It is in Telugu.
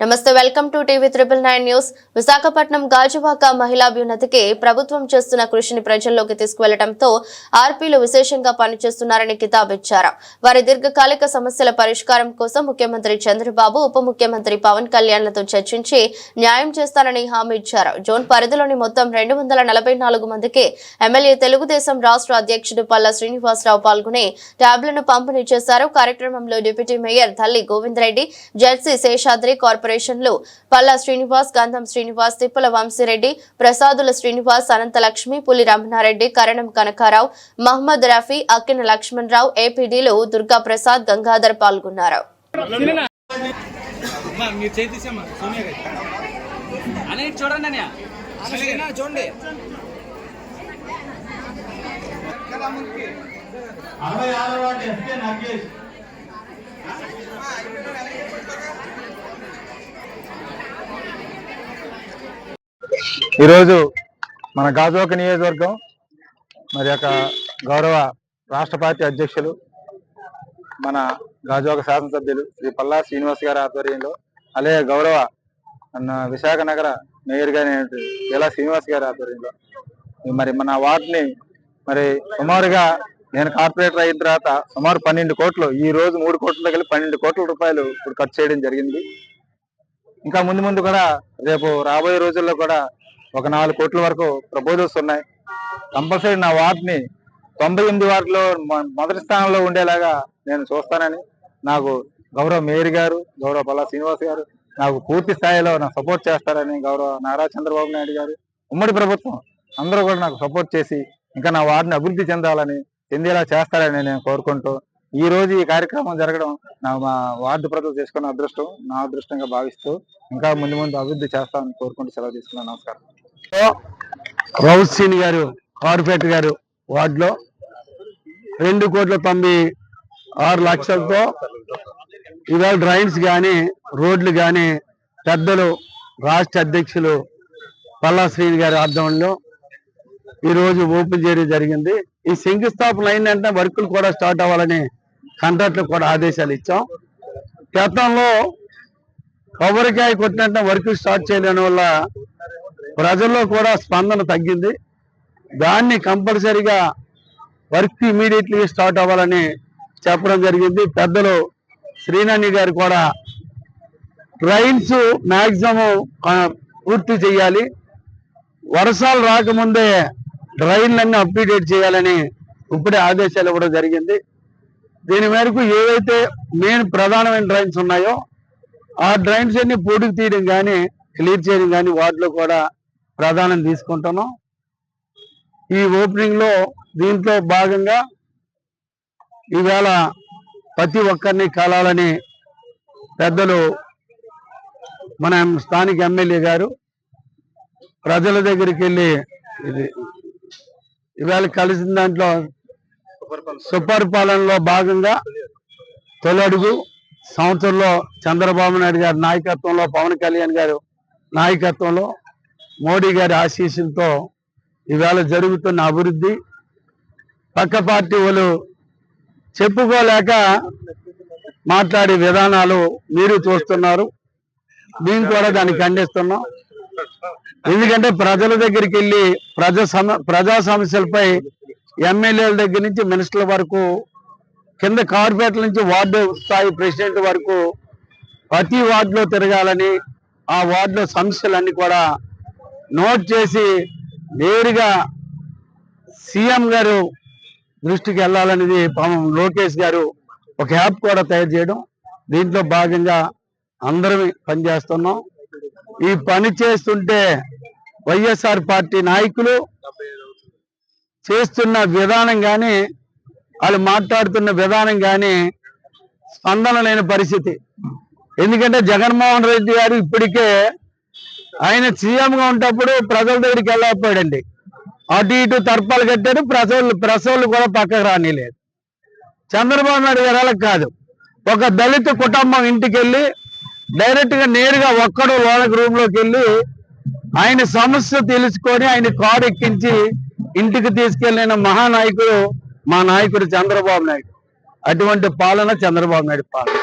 నమస్తే welcome to TV triple nine news. Visakhapatnam Gajuwaka మహిళాభ్యున్నతికి ప్రభుత్వం చేస్తున్న కృషిని ప్రజల్లోకి తీసుకువెళ్ళడంతో ఆర్పీలు విశేషంగా పనిచేస్తున్నారని కితాబిచ్చారు వారి దీర్ఘకాలిక సమస్యల పరిష్కారం కోసం ముఖ్యమంత్రి చంద్రబాబు ఉప ముఖ్యమంత్రి పవన్ కళ్యాణ్లతో చర్చించి న్యాయం చేస్తానని హామీ ఇచ్చారు. జోన్ పరిధిలోని మొత్తం రెండు వందల నలభై నాలుగు మందికి ఎమ్మెల్యే తెలుగుదేశం రాష్ట్ర అధ్యక్షుడు పల్లా శ్రీనివాసరావు పాల్గొని ట్యాబ్లను పంపిణీ చేశారు. కార్యక్రమంలో డిప్యూటీ మేయర్ తల్లి గోవిందరెడ్డి జెడ్సీ శేషాద్రి కార్పొరేషన్లు పల్లా శ్రీనివాస్ గంధం శ్రీనివాస్ తిప్పల వంశీరెడ్డి ప్రసాదుల శ్రీనివాస్ అనంతలక్ష్మి పులి రమణారెడ్డి కరణం కనకారావు మహమ్మద్ రఫీ అక్కిన లక్ష్మణరావు ఏపీడీలు దుర్గా ప్రసాద్ గంగాధర్ పాల్గొన్నారు. అరవై ఆరు వాటి ఎస్కే నగేష్. ఈరోజు మన గాజువాక నియోజకవర్గం మరి యొక్క గౌరవ రాష్ట్ర పార్టీ అధ్యక్షులు మన గాజువాక శాసనసభ్యులు శ్రీ పల్లా శ్రీనివాస్ గారి ఆధ్వర్యంలో అలాగే గౌరవ అన్న విశాఖ నగర మేయర్ గారి ఎలా శ్రీనివాస్ గారి ఆధ్వర్యంలో మరి మన వార్డుని మరి సుమారుగా నేను కార్పొరేటర్ అయిన తర్వాత సుమారు పన్నెండు కోట్లు ఈ రోజు మూడు కోట్ల కలిపి పన్నెండు కోట్ల రూపాయలు ఇప్పుడు ఖర్చు చేయడం జరిగింది. ఇంకా ముందు ముందు కూడా రేపు రాబోయే రోజుల్లో కూడా ఒక నాలుగు కోట్ల వరకు ప్రపోజల్స్ ఉన్నాయి కంపల్సరీ నా వార్డుని తొంభై ఎనిమిది వార్డులో మొదటి స్థానంలో ఉండేలాగా నేను చూస్తానని నాకు గౌరవ మేయర్ గారు గౌరవ పల్లా శ్రీనివాస్ గారు నాకు పూర్తి స్థాయిలో నాకు సపోర్ట్ చేస్తారని గౌరవ నారా చంద్రబాబు నాయుడు గారు ఉమ్మడి ప్రభుత్వం అందరూ కూడా నాకు సపోర్ట్ చేసి ఇంకా నా వార్డుని అభివృద్ధి చెందాలని చెందేలా చేస్తారని నేను కోరుకుంటూ ఈ రోజు ఈ కార్యక్రమం జరగడం నా మా వార్డు ప్రజలు చేసుకున్న అదృష్టం నా అదృష్టంగా భావిస్తూ ఇంకా ముందు ముందు అభివృద్ధి చేస్తామని కోరుకుంటూ సెలవు తీసుకున్నాను. నమస్కారం. రౌసీని గారు కార్పొరేటర్ గారు వార్డులో రెండు కోట్ల తొంభై ఆరు లక్షలతో ఇవాళ డ్రైన్స్ కానీ రోడ్లు కానీ పెద్దలు రాష్ట్ర అధ్యక్షులు పల్లా శ్రీని గారి ఆధ్వర్యంలో ఈరోజు ఓపెన్ చేయడం జరిగింది. ఈ శంకుస్థాపన అయిందంటే వర్కులు కూడా స్టార్ట్ అవ్వాలని కాంట్రాక్టర్ కూడా ఆదేశాలు ఇచ్చాం. గతంలో కొబ్బరికాయ కొట్టినట్టు వర్క్ స్టార్ట్ చేయలేని వల్ల ప్రజల్లో కూడా స్పందన తగ్గింది. దాన్ని కంపల్సరిగా వర్క్ ఇమీడియట్లీ స్టార్ట్ అవ్వాలని చెప్పడం జరిగింది. పెద్దలు శ్రీనాని గారు కూడా ట్రైన్స్ మ్యాక్సిమం పూర్తి చేయాలి. వర్షాలు రాకముందే డ్రైన్లన్నీ అప్డేట్ చేయాలని ఇప్పుడే ఆదేశాలు ఇవ్వడం జరిగింది. దీని మేరకు ఏవైతే మెయిన్ ప్రధానమైన డ్రైన్స్ ఉన్నాయో ఆ డ్రైన్స్ అన్ని పూడికి తీయడం కానీ క్లియర్ చేయడం కానీ వాటిలో కూడా ప్రధానం తీసుకుంటున్నాం ఈ ఓపెనింగ్లో దీంట్లో భాగంగా ఈవేళ ప్రతి ఒక్కరిని కలాలని పెద్దలు మన స్థానిక ఎమ్మెల్యే గారు ప్రజల దగ్గరికి వెళ్ళి ఇది ఇవాళ కలిసిన దాంట్లో సుపరిపాలనలో భాగంగా తొలడుగు సంవత్సరంలో చంద్రబాబు నాయుడు గారి నాయకత్వంలో పవన్ కళ్యాణ్ గారు నాయకత్వంలో మోడీ గారి ఆశీస్సులతో ఇవాళ జరుగుతున్న అభివృద్ధి. పక్క పార్టీ వాళ్ళు చెప్పుకోలేక మాట్లాడే విధానాలు మీరు చూస్తున్నారు. మేము కూడా దాన్ని ఖండిస్తున్నాం. ఎందుకంటే ప్రజల దగ్గరికి వెళ్ళి ప్రజా సమ ప్రజా సమస్యలపై ఎమ్మెల్యేల దగ్గర నుంచి మినిస్టర్ల వరకు కింద కార్పొరేట్ల నుంచి వార్డు స్థాయి ప్రెసిడెంట్ వరకు ప్రతి వార్డులో తిరగాలని ఆ వార్డులో సమస్యలన్నీ కూడా నోట్ చేసి నేరుగా సీఎం గారు దృష్టికి వెళ్ళాలనేది పాపం లోకేష్ గారు ఒక యాప్ కూడా తయారు చేయడం. దీంట్లో భాగంగా అందరం పనిచేస్తున్నాం. ఈ పని చేస్తుంటే వైఎస్ఆర్ పార్టీ నాయకులు చేస్తున్న విధానం కానీ వాళ్ళు మాట్లాడుతున్న విధానం కానీ స్పందన లేని పరిస్థితి. ఎందుకంటే జగన్మోహన్ రెడ్డి గారు ఇప్పటికే ఆయన సీఎం గా ఉన్నప్పుడు ప్రజల దగ్గరికి వెళ్ళకపోయాడండి. అటు ఇటు తర్పాలు కట్టాడు ప్రసవులు ప్రసవులు కూడా పక్కకు రానిలేదు. చంద్రబాబు నాయుడు గారు కాదు. ఒక దళిత కుటుంబం ఇంటికి వెళ్ళి డైరెక్ట్గా నేరుగా ఒక్కడు లోనకి రూమ్లోకి వెళ్ళి ఆయన సమస్య తెలుసుకొని ఆయన కారు ఎక్కించి ఇంటికి తీసుకెళ్ళిన మహానాయకుడు మా నాయకుడు చంద్రబాబు నాయుడు. అటువంటి పాలన చంద్రబాబు నాయుడు పాలన.